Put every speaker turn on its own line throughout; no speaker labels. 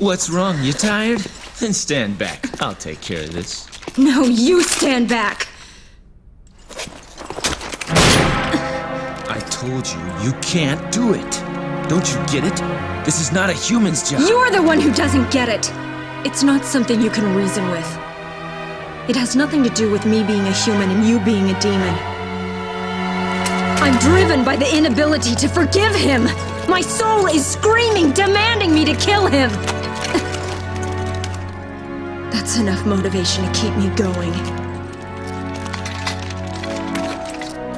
What's wrong? You tired? Then stand back. I'll take care of this.
No, you stand back!
I told you, you can't do it. Don't you get it? This is not a human's job.
You're the one who doesn't get it! It's not something you can reason with. It has nothing to do with me being a human and you being a demon. I'm driven by the inability to forgive him! My soul is screaming, demanding me to kill him! That's enough motivation to keep me going.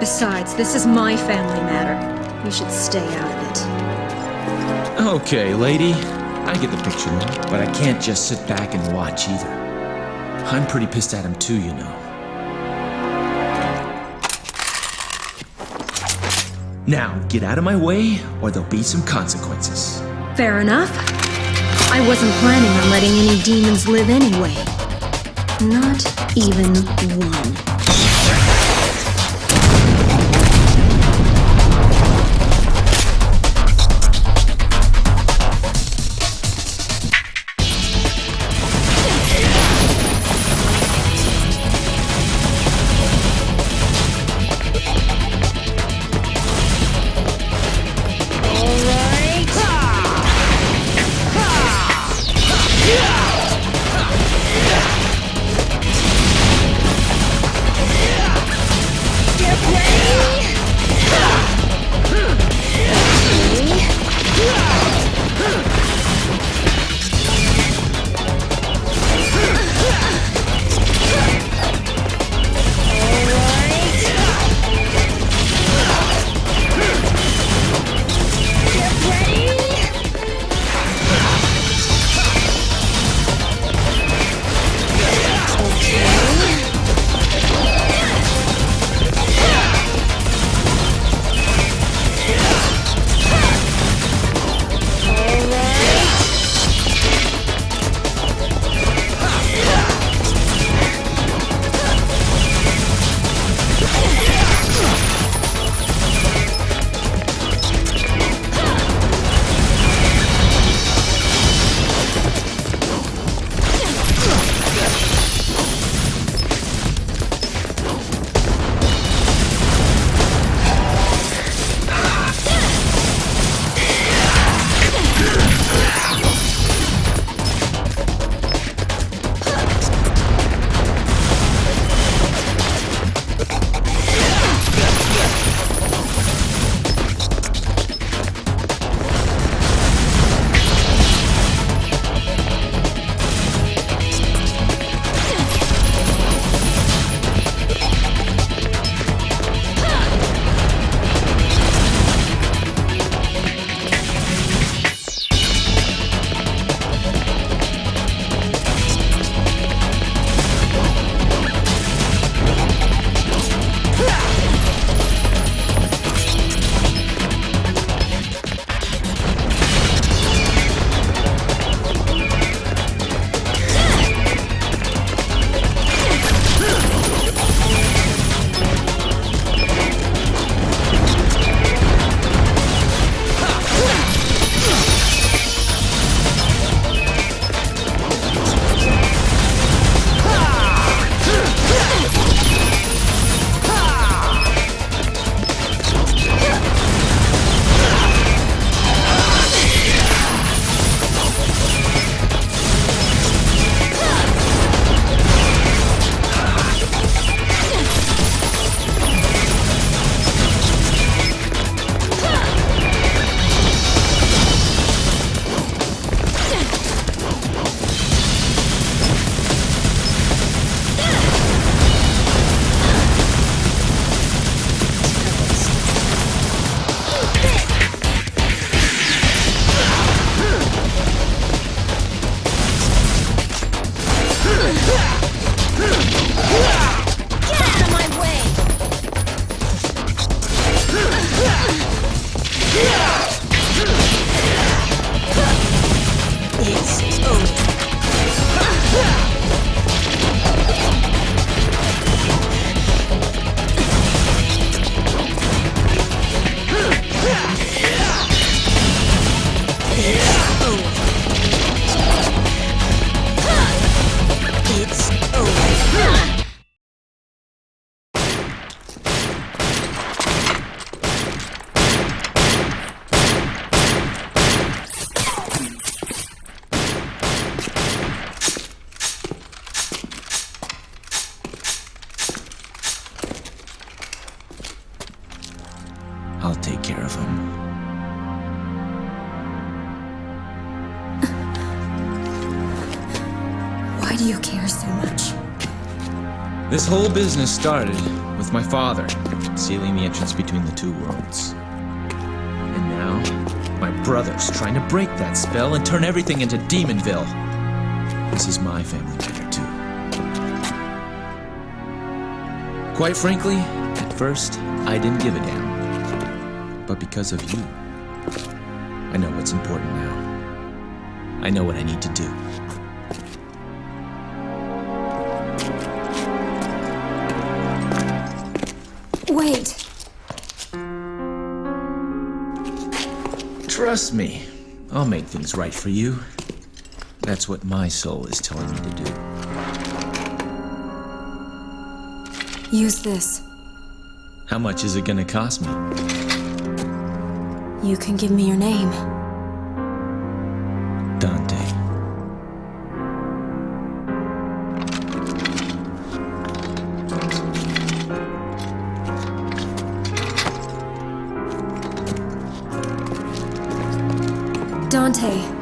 Besides, this is my family matter. You should stay out of it.
Okay, lady. I get the picture now, but I can't just sit back and watch either. I'm pretty pissed at him too, you know. Now, get out of my way, or there'll be some consequences.
Fair enough. I wasn't planning on letting any demons live anyway. Not even one. Do you care so much?
This whole business started with my father sealing the entrance between the two worlds. And now, my brother's trying to break that spell and turn everything into Demonville. This is my family matter, too. Quite frankly, at first, I didn't give a damn. But because of you, I know what's important now. I know what I need to do. Trust me, I'll make things right for you. That's what my soul is telling me to do.
Use this.
How much is it gonna cost me?
You can give me your name.
Dante.
Dante.